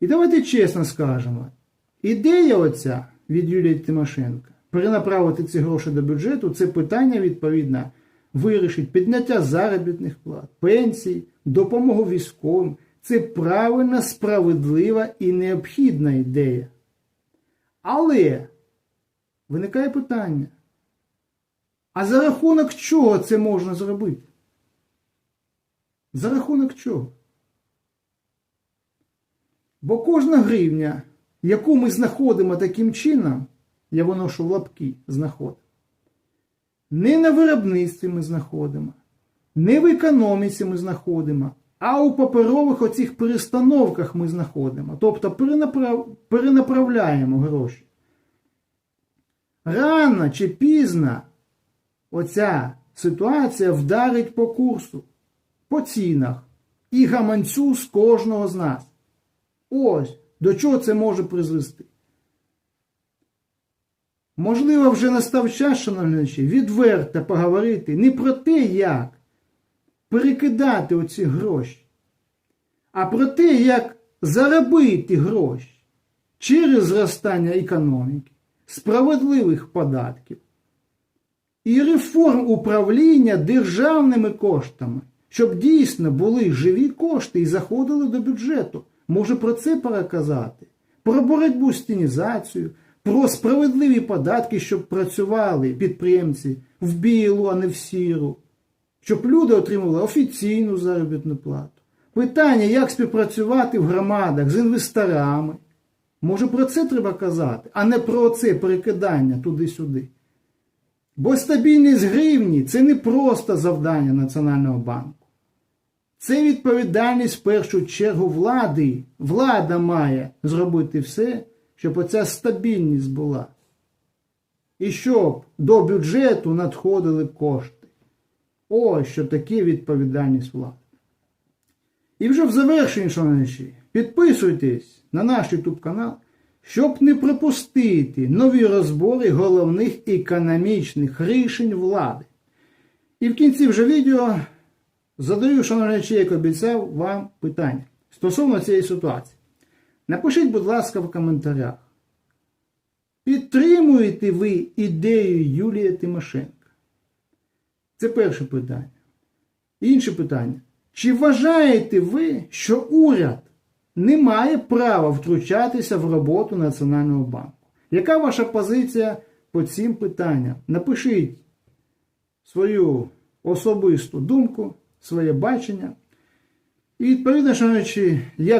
І давайте чесно скажемо, ідея оця від Юлії Тимошенка перенаправити ці гроші до бюджету, це питання, відповідно, вирішить підняття заробітних плат, пенсій, допомогу військовим. Це правильна, справедлива і необхідна ідея. Але виникає питання. А за рахунок чого це можна зробити? За рахунок чого? Бо кожна гривня, яку ми знаходимо таким чином, я виношу лапки знаходимо, не на виробництві ми знаходимо, не в економіці ми знаходимо, а у паперових оцих перестановках ми знаходимо. Тобто перенаправ... перенаправляємо гроші. Рано чи пізно оця ситуація вдарить по курсу, по цінах і гаманцю з кожного з нас. Ось до чого це може призвести. Можливо, вже настав час, шановні відверто поговорити не про те, як перекидати оці гроші, а про те, як заробити гроші через зростання економіки, справедливих податків і реформ управління державними коштами, щоб дійсно були живі кошти і заходили до бюджету. Може про це переказати? Про боротьбу з тінізацією, про справедливі податки, щоб працювали підприємці в білу, а не в сіру, щоб люди отримували офіційну заробітну плату. Питання, як співпрацювати в громадах з інвесторами. Може про це треба казати, а не про це перекидання туди-сюди. Бо стабільність гривні це не просто завдання Національного банку. Це відповідальність в першу чергу влади. Влада має зробити все, щоб оця стабільність була. І щоб до бюджету надходили кошти. Ось що таке відповідальність влади. І вже в завершенні, шановні, підписуйтесь на наш YouTube канал, щоб не пропустити нові розбори головних економічних рішень влади. І в кінці вже відео задаю, шановні як обіцяв, вам питання стосовно цієї ситуації. Напишіть, будь ласка, в коментарях. Підтримуєте ви ідею Юлія Тимошенка? Це перше питання. Інше питання. Чи вважаєте ви, що уряд не має права втручатися в роботу Національного банку? Яка ваша позиція по цим питанням? Напишіть свою особисту думку, своє бачення. І відповідно, шановні, як